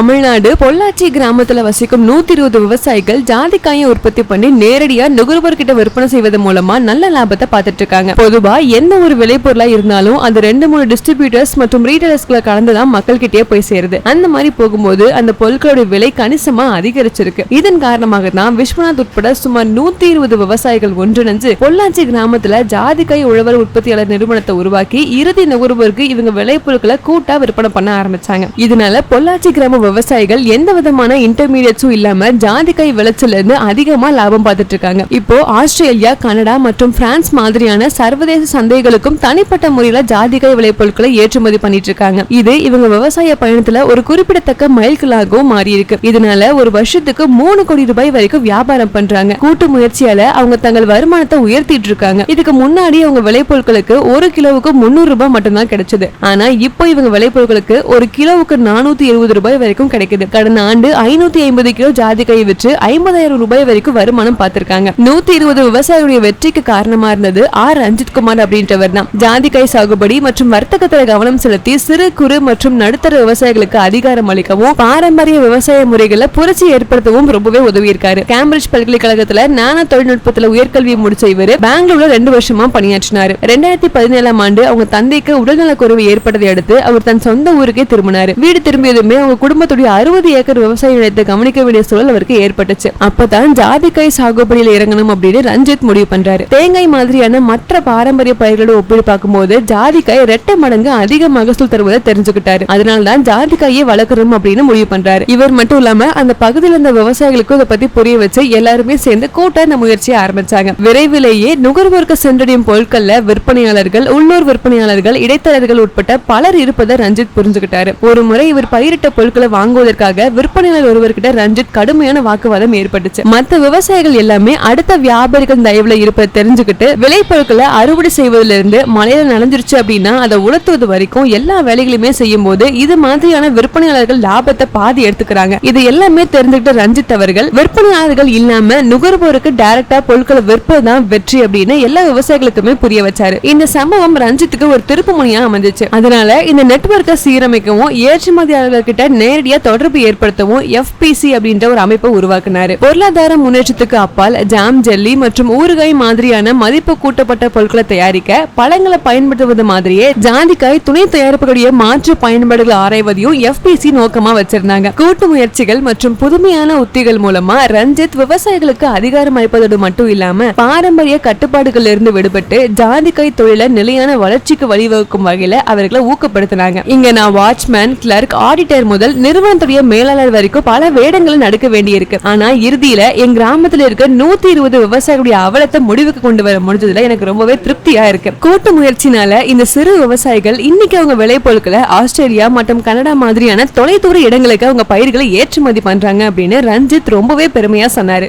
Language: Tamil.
தமிழ்நாடு பொள்ளாச்சி கிராமத்துல வசிக்கும் நூத்தி இருபது விவசாயிகள் ஜாதிக்காயை உற்பத்தி பண்ணி நேரடியா நுகர்வோர்கிட்ட விற்பனை செய்வது மூலமா நல்ல லாபத்தை பார்த்துட்டு இருக்காங்க. பொதுவா எந்த ஒரு விளைபொருளா இருந்தாலும் அது ரெண்டு மூணு டிஸ்ட்ரிபியூட்டர்ஸ் மற்றும் ரீட்டைலர்ஸ்களை கலந்துதான் மக்கள் கிட்டே போய் சேருது. அந்த மாதிரி போகும்போது அந்த பொருட்களோட விலை கணிசமா அதிகரிச்சிருக்கு. இதன் காரணமாக தான் விஸ்வநாத் உட்பட சுமார் நூத்தி இருபது விவசாயிகள் ஒன்றிணைஞ்சு பொள்ளாச்சி கிராமத்துல ஜாதிக்காய் உழவர் உற்பத்தியாளர் நிறுவனத்தை உருவாக்கி இறுதி நுகர்வோருக்கு இவங்க விளைபொருட்களை கூட்டா விற்பனை பண்ண ஆரம்பிச்சாங்க. இதனால பொள்ளாச்சி கிராம விவசாயிகள் எந்த விதமான இன்டர்மீடியட்ஸும் இல்லாம ஜாதிக்காய் விளைச்சல் இருந்து அதிகமா லாபம் பார்த்துட்டு இருக்காங்க இப்போ ஆஸ்திரேலியா கனடா மற்றும் பிரான்ஸ் மாதிரியான சர்வதேச சந்தைகளுக்கும் தனிப்பட்ட முறையில ஜாதிக்காய் விளைபொருட்களை ஏற்றுமதி பண்ணிட்டு இருக்காங்க இது இவங்க விவசாய பயணத்துல ஒரு குறிப்பிடத்தக்க மைல்களாகவும் மாறி இருக்கு இதனால ஒரு வருஷத்துக்கு மூணு கோடி ரூபாய் வரைக்கும் வியாபாரம் பண்றாங்க. கூட்டு முயற்சியால அவங்க தங்கள் வருமானத்தை உயர்த்திட்டு இருக்காங்க இதுக்கு முன்னாடி அவங்க விளைபொருட்களுக்கு ஒரு கிலோவுக்கு முன்னூறு ரூபாய் மட்டும்தான் கிடைச்சது. ஆனா இப்போ இவங்க விளைபொருட்களுக்கு ஒரு கிலோவுக்கு நானூத்தி எழுபது ரூபாய் வரைக்கும் கிடைக்குது. கடந்த ஆண்டு ஐநூத்தி ஐம்பது கிலோ ஜாதிக்காயை விற்று ஐம்பதாயிரம் ரூபாய் வரைக்கும் வருமானம் பார்த்திருக்காங்க. நூத்தி இருபது விவசாயிகளுடைய வெற்றிக்கு காரணமா இருந்தது ஆர். ரஞ்சித் குமார் அப்படின்றவர் தான். ஜாதிக்காய் சாகுபடி மற்றும் வர்த்தகத்துல கவனம் செலுத்தி சிறு குறு மற்றும் நடுத்தர விவசாயிகளுக்கு அதிகாரம் அளிக்கவும் பாரம்பரிய விவசாய முறைகளை புரட்சி ஏற்படுத்தவும் ரொம்பவே உதவி இருக்காரு கேம்பிரிட்ஜ் பல்கலைக்கழகத்துல நானோ தொழில்நுட்பத்துல உயர்கல்வி முடிச்ச இவர் பெங்களூர்ல ரெண்டு வருஷமா பணியாற்றினாரு. ரெண்டாயிரத்தி பதினேழாம் ஆண்டு அவங்க தந்தைக்கு உடல்நலக்குறைவு ஏற்பட்டதை அடுத்து அவர் தன் சொந்த ஊருக்கே திரும்பினார். வீடு திரும்பியதுமே அவங்க குடும்பத்துடைய அறுபது ஏக்கர் விவசாய நிலத்தை கவனிக்க வேண்டிய சூழல் அவருக்கு ஏற்பட்டுச்சு. அப்பதான் ஜாதிக்காய் சாகுபடியில் இறங்கணும் அப்படின்னு ரஞ்சித் முடிவு பண்றாரு. தேங்காய் மாதிரியான மற்ற பாரம்பரிய பயிர்களோட ஒப்பிட்டு பார்க்கும்போது ஜாதிக்காய் ரெட்டை மடங்கு அதிக மகசூல் தருவதை தெரிஞ்சுக்கிட்டாரு. அதனால தான் ஜாதிக்காயை வளர்க்கணும் அப்படின்னு முடிவு பண்றாரு. இவர் மட்டும் இல்லாம அந்த பகுதியில் இருந்த விவசாயிகளுக்கும் இதை பத்தி புரிய வச்சு எல்லாருமே சேர்ந்து கூட்ட இந்த முயற்சியை ஆரம்பிச்சாங்க. விரைவிலேயே நுகர்வோருக்கு சென்றடையும் பொருட்கள்ல விற்பனையாளர்கள் உள்ளூர் விற்பனையாளர்கள் இடைத்தரகர்கள் உட்பட்ட பலர் இருப்பதை ரஞ்சித் புரிஞ்சுக்கிட்டாரு. ஒரு முறை இவர் பயிரிட்ட பொருட்களை வாங்குவதற்காக விற்பனையாளர் ஒருவர்கிட்ட ரஞ்சித் கடுமையான வாக்குவாதம் ஏற்பட்டுச்சு. மற்ற விவசாயிகள் எல்லாமே அடுத்த வியாபாரிகள் தயவுல இருப்பதை தெரிஞ்சுக்கிட்டு விளைபொருட்களை அறுவடை செய்வதிலிருந்து இருந்து மலையில நனைஞ்சிருச்சு அப்படின்னா அதை உலர்த்துவது வரைக்கும் எல்லா வேலைகளுமே செய்யும் போது இது மாதிரியான விற்பனையாளர்கள் லாபத்தை பாதி எடுத்துக்கிறாங்க. இது எல்லாமே தெரிஞ்சுக்கிட்ட ரஞ்சித் அவர்கள் விற்பனையாளர்கள் இல்லாம நுகர்வோருக்கு டைரக்டா பொருட்களை விற்பதுதான் வெற்றி அப்படின்னு எல்லா விவசாயிகளுக்குமே புரிய வச்சாரு. இந்த சம்பவம் ரஞ்சித்துக்கு ஒரு திருப்பு முனையா அமைஞ்சிச்சு. அதனால இந்த நெட்வொர்க்கை சீரமைக்கவும் ஏற்றுமதியாளர்கள் கிட்ட நேரடியா தொடர்பு ஏற்படுத்தவும் எஃபிசி அப்படின்ற ஒரு அமைப்பை உருவாக்குனாரு. பொருளாதார முன்னேற்றத்துக்கு அப்பால் ஜாம் ஜெல்லி மற்றும் ஊறுகாய் மாதிரியான மதிப்பு கூட்டப்பட்ட பொருட்களை தயாரிக்க பழங்களை பயன்படுத்துவது மாதிரியே ஜாதிக்காய் துணை தயாரிப்புகளுடைய மாற்று பயன்பாடுகளை ஆராய்வதையும் எஃபிசி நோக்கமா வச்சிருந்தாங்க. கூட்டு முயற்சிகள் மற்றும் புதுமையான உத்திகள் மூலமா ரஞ்சித் விவசாயிகளுக்கு அதிகாரம் அளிப்பதோடு மட்டும் இல்லாம பாரம்பரிய கட்டுப்பாடுகள் இருந்து விடுபட்டு ஜாதிக்காய் தொழில நிலையான வளர்ச்சிக்கு வழிவகுக்கும் வகையில அவர்களை ஊக்கப்படுத்தினாங்க. இங்க நான் வாட்ச்மேன் கிளர்க் ஆடிட்டர் முதல் நிறுவனத்துடைய மேலாளர் வரைக்கும் பல வேடங்களை நடக்க வேண்டியிருக்கு. ஆனா இறுதியில என் கிராமத்துல இருக்க நூத்தி இருபது விவசாயிகளுடைய அவலத்தை முடிவுக்கு கொண்டு வர முடிஞ்சதுல எனக்கு ரொம்பவே திருப்தியா இருக்கு. கூட்டு முயற்சினால இந்த சிறு விவசாயிகள் இன்னைக்கு அவங்க விளைபொருட்களை ஆஸ்திரேலியா மற்றும் கனடா மாதிரியான தொலைதூர இடங்களுக்கு அவங்க பயிர்களை ஏற்றுமதி பண்றாங்க அப்படின்னு ரஞ்சித் ரொம்பவே பெருமையா சொன்னாரு.